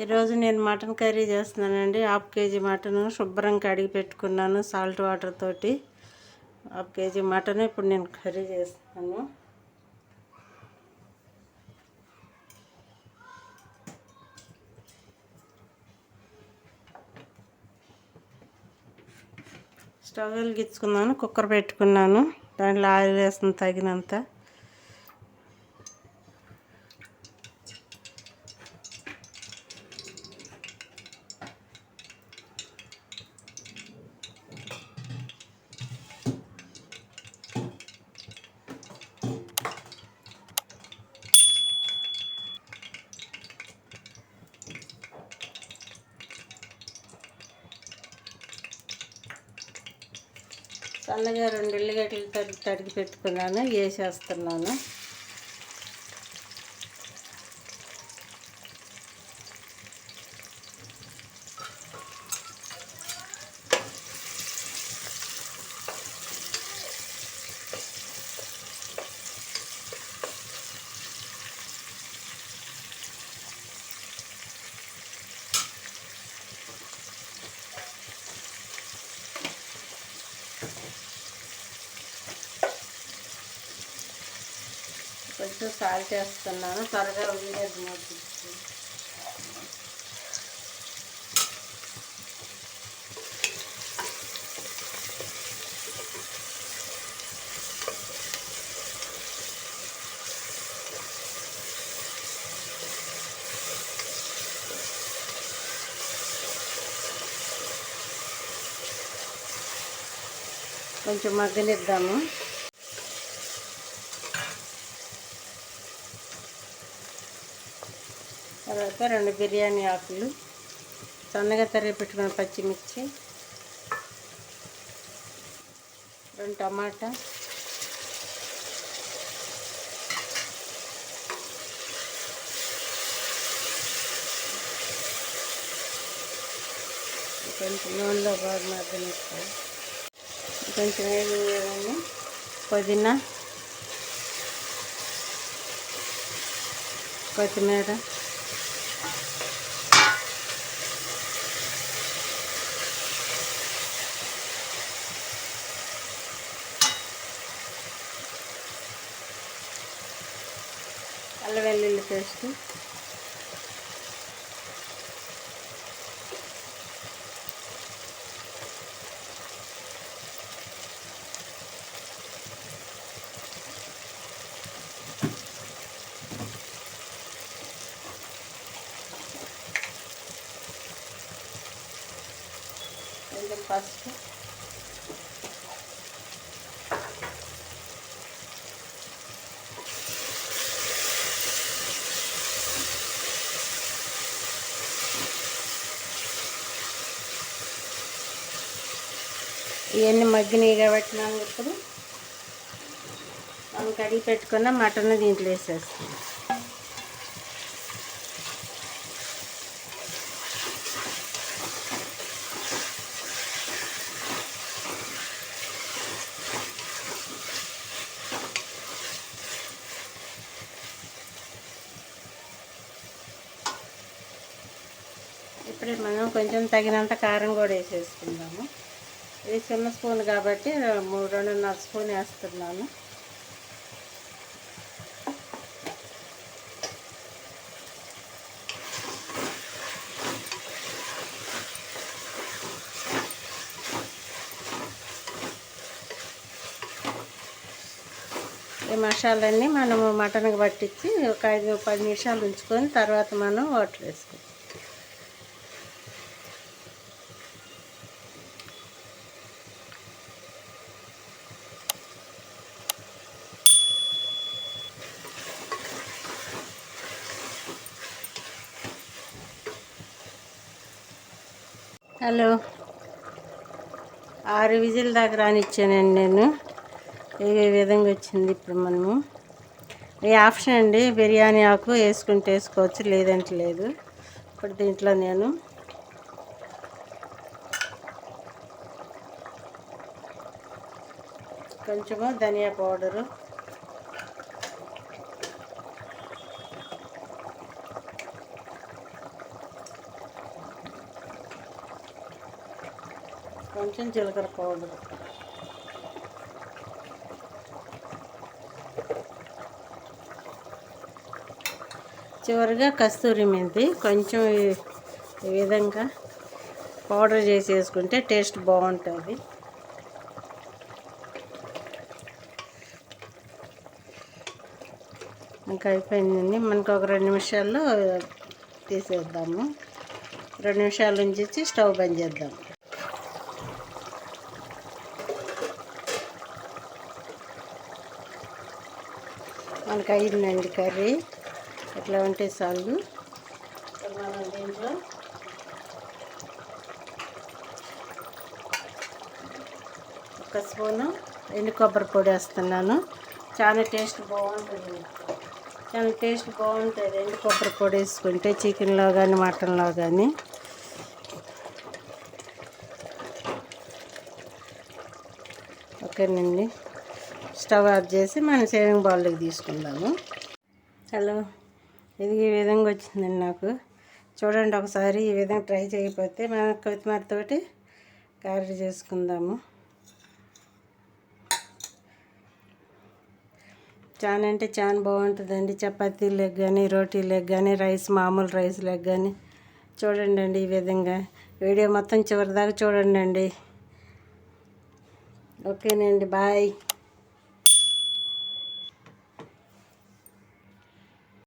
ఈరోజు నేను mutton curry చేస్తున్నానండి. హాఫ్ కేజీ మటన్ శుభ్రంగా కడిగి పెట్టుకున్నాను సాల్ట్ వాటర్ తోటి. హాఫ్ కేజీ మటన్ ఇప్పుడు నేను కర్రీ చేస్తున్నాను. స్టవ్ వెలిగించుకున్నాను కుక్కర్ పెట్టుకున్నాను. దాంట్లో ఆయిల్ వేస్తుంది తగినంత. సన్నగా రెండు ఉల్లిగడ్డలు తరిగి తడిగి పెట్టుకున్నాను వేసేస్తున్నాను. కొంచెం సాల్ట్ వేస్తున్నాను త్వరగా ఉల్లిగడ్డ మగ్గుతుంది కొంచెం మగ్గనిద్దాము. తర్వాత రెండు బిర్యానీ ఆకులు సన్నగా తరిగి పెట్టుకున్న పచ్చిమిర్చి రెండు టమాటా కొంచెం నూనెలో బాగా మగ్గనిస్తాయి కొంచెం వేడి వేయగానే పుదీనా కొత్తిమీర అల్లం వెల్లుల్లి పేస్ట్. కొంచెం పసుపు ఇవన్నీ మగ్గినాయి కాబట్టి మనం ఇప్పుడు. మనం కడిగి పెట్టుకున్న మటన్ దీంట్లో వేసేస్తాం. ఇప్పుడు మనం కొంచెం తగినంత కారం కూడా వేసేసుకుందాము. ఇది చిన్న స్పూన్ కాబట్టి మూడు రెండున్నర స్పూన్ వేస్తున్నాను. ఈ మసాలన్నీ మనము మటన్కి పట్టించి ఒక ఐదు పది నిమిషాలు ఉంచుకొని తర్వాత మనం వాటర్ వేసుకుంటాం హలో. ఆరు విజిల్ దాకా రానిచ్చానండి నేను. ఈ విధంగా వచ్చింది ఇప్పుడు మనము? ఈ ఆప్షన్ అండి? బిర్యానీ ఆకు వేసుకుంటే వేసుకోవచ్చు లేదంటే లేదు. ఇప్పుడు దీంట్లో నేను కొంచెము ధనియా పౌడరు కొంచెం జీలకర్ర పౌడర్ చివరిగా కస్తూరి మెంతి కొంచెం ఈ- విధంగా పౌడర్ చేసి వేసుకుంటే టేస్ట్ బాగుంటుంది. ఇంకా అయిపోయిందండి. మనకు ఒక రెండు నిమిషాల్లో తీసేద్దాము. రెండు నిమిషాలు నుంచి స్టవ్ బంద్ చేద్దాం. మనకు అయిందండి కర్రీ. ఇట్లా ఉంటే చాలు. మనం దీంట్లో ఒక స్పూను ఎండు కొబ్బరి పొడి వేస్తున్నాను. చాలా టేస్ట్ బాగుంటుంది. చాలా టేస్ట్ బాగుంటుంది. ఎండు కొబ్బరి పొడి వేసుకుంటే చికెన్లో కానీ మటన్లో కానీ ఓకేనండి. స్టవ్ ఆఫ్ చేసి మనం సేవింగ్ బౌల్లోకి తీసుకుందాము. హలో ఇది ఈ విధంగా వచ్చిందండి నాకు. చూడండి ఒకసారి ఈ విధంగా ట్రై చేయకపోతే మనం కొత్తిమీరతోటి కర్రీ చేసుకుందాము. చాలా అంటే చాలా బాగుంటుందండి. లెగ్ కానీ రోటీ లెగ్ కానీ రైస్ మామూలు రైస్ లెగ్ కానీ. చూడండి అండి ఈ విధంగా. వీడియో మొత్తం చివరిదాకా చూడండి అండి ఓకేనండి బాయ్.